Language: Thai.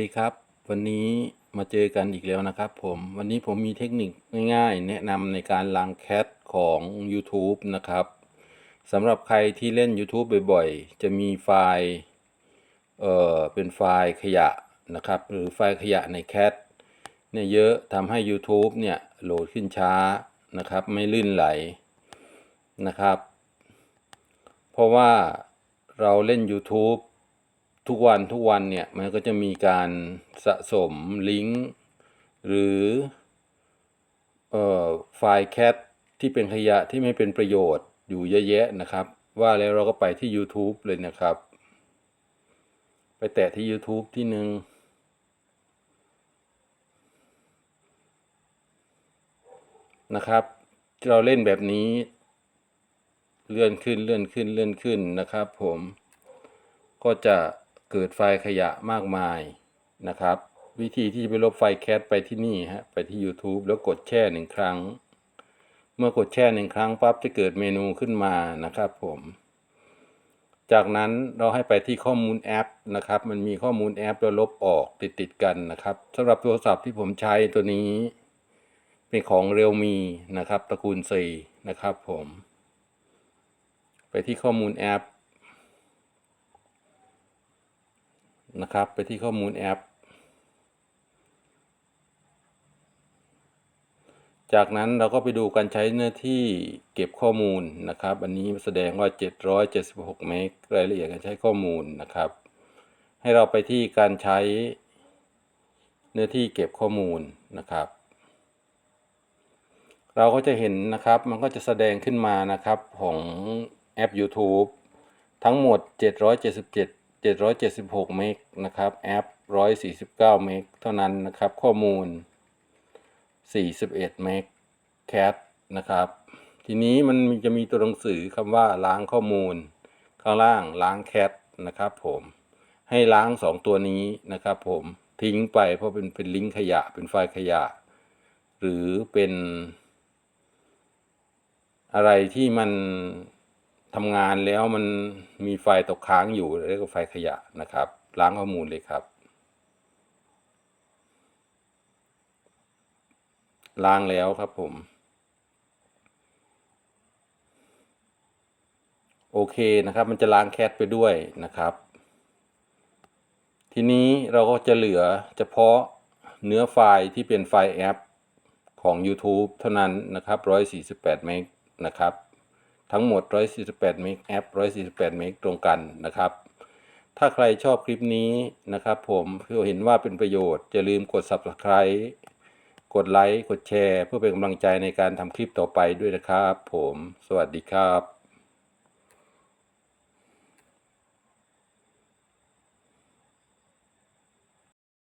ดีครับ วันนี้มาเจอกันอีกแล้วนะครับผมวันนี้ผมมีเทคนิคง่ายๆ แนะนำในการล้างแคทของ YouTube นะครับสำหรับใครที่เล่น YouTube บ่อยๆ จะมีไฟล์เอ่อเป็นไฟล์ขยะนะครับหรือไฟล์ขยะในแคทเนี่ยเยอะทำให้ YouTube เนี่ยโหลดขึ้นช้านะครับไม่ลื่นไหลนะครับ เพราะว่าเราเล่น YouTube ทุกวันทุกวันเนี่ยมันก็จะมีการสะสมลิงก์หรือเอ่อไฟล์แคทที่เป็นขยะที่ไม่เป็นประโยชน์อยู่เยอะแยะนะครับ ว่าแล้วเราก็ไปที่ YouTube เลยนะครับ ไปแตะที่ YouTube ที่หนึ่งนะครับ เราเล่นแบบนี้ เลื่อนขึ้นเลื่อนขึ้นเลื่อนขึ้นนะครับ ผมก็จะ เกิดไฟล์ขยะมากมายนะครับ วิธีที่จะไปลบไฟล์แคทไปที่นี่ฮะไปที่ YouTube แล้วกดแช่หนึ่งครั้ง เมื่อกดแช่หนึ่งครั้งปั๊บจะเกิดเมนูขึ้นมานะครับผมจากนั้นเราให้ไปที่ข้อมูลแอปนะครับ มันมีข้อมูลแอปแล้วลบออกติดติดกันนะครับสำหรับโทรศัพท์ที่ผมใช้ตัวนี้ เป็นของเรียวมีนะครับตระกูล4นะครับผม ไปที่ข้อมูลแอป นะครับ ไปที่ข้อมูลแอป จากนั้นเราก็ไปดูการใช้เนื้อที่เก็บข้อมูลนะครับ อันนี้แสดงว่า 776 เมกรายละเอียดการใช้ข้อมูลนะครับ ให้เราไปที่การใช้เนื้อที่เก็บข้อมูลนะครับ เราก็จะเห็นนะครับ มันก็จะแสดงขึ้นมานะครับของแอป YouTube ทั้งหมด 777 776 เมกนะครับแอป 149 เมกเท่านั้นนะครับ ข้อมูล 41 เมกแคทนะครับ ทีนี้มันจะมีตัวหนังสือคำว่าล้างข้อมูล ข้างล่างล้างแคทนะครับผมให้ล้างสองตัวนี้นะครับผมทิ้งไปเพราะเป็นเป็นลิงก์ขยะเป็นไฟล์ขยะ หรือเป็น อะไรที่มัน ทำงานแล้วมันมีไฟตกค้างอยู่เรียกว่าไฟขยะนะครับ ล้างข้อมูลเลยครับ ล้างแล้วครับผม โอเคนะครับ มันจะล้างแคทไปด้วยนะครับ ทีนี้เราก็จะเหลือเฉพาะเนื้อไฟล์ที่เป็นไฟล์แอปของ YouTube เท่านั้นนะครับ 148 เมกนะครับ ทั้งหมด 148 เมกแอป 148 เมกตรงกันนะครับ ถ้าใครชอบคลิปนี้นะครับ ผมเพื่อเห็นว่าเป็นประโยชน์อย่าลืมกด Subscribe กดไลค์ กดแชร์ เพื่อเป็นกำลังใจในการทำคลิปต่อไปด้วยนะครับ ผม สวัสดีครับ